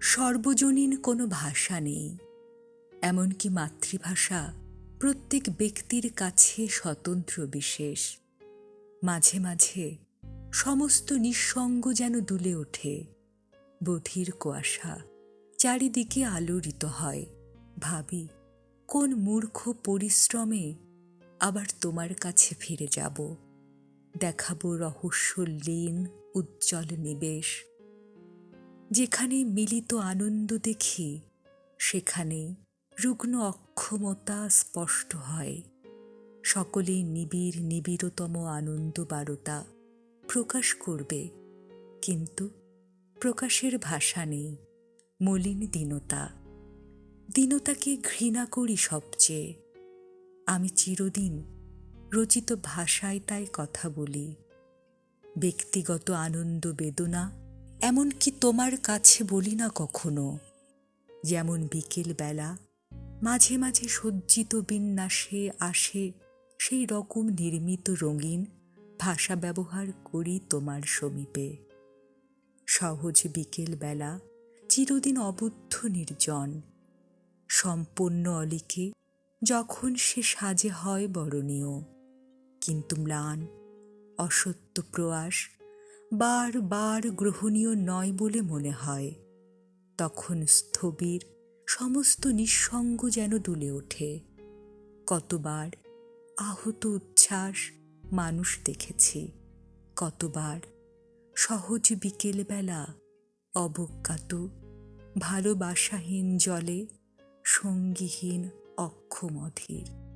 সর্বজনীন কোনো ভাষা নেই। এমনকি মাতৃভাষা প্রত্যেক ব্যক্তির কাছে স্বতন্ত্র বিশেষ। মাঝে মাঝে সমস্ত নিঃসঙ্গ যেন দুলে ওঠে। বধির কুয়াশা চারিদিকে আলোড়িত হয়। ভাবি, কোন মূর্খ পরিশ্রমে আবার তোমার কাছে ফিরে যাব? দেখাবো রহস্য লীন, উজ্জ্বল নিবেশ। যেখানে মিলিত আনন্দ দেখি, সেখানে রুগ্ন অক্ষমতা স্পষ্ট হয়। সকলেই নিবিড় নিবিড়তম আনন্দ বারতা প্রকাশ করবে। কিন্তু প্রকাশের ভাষা নেই, মলিন দীনতা। দীনতাকে ঘৃণা করি সবচেয়ে। আমি চিরদিন রচিত ভাষায় তাই কথা বলি। ব্যক্তিগত আনন্দ বেদনা এমনকি তোমার কাছে বলি না কখনো। যেমন বিকেল বেলা মাঝে মাঝে সজ্জিত বিন্যাসে আসে সেই রকম নির্মিত রঙিন ভাষা ব্যবহার করি তোমার সমীপে। সহজ বিকেল বেলা চিরদিন অবুদ্ধ নির্জন। সম্পূর্ণ অলিকে যখন সে সাজে হয় বরণীয়। কিন্তু ম্লান, অসত্য প্রয়াস বার বার গ্রহণীয় নয় বলে মনে হয়। তখন স্থবির, সমস্ত নিঃসঙ্গ যেন দুলে ওঠে। কতবার আহত উচ্ছ্বাস মানুষ দেখেছি। কতবার সহজ বিকেলবেলা অবজ্ঞাত, ভালোবাসাহীন জলে সঙ্গীহীন অক্ষমধীর।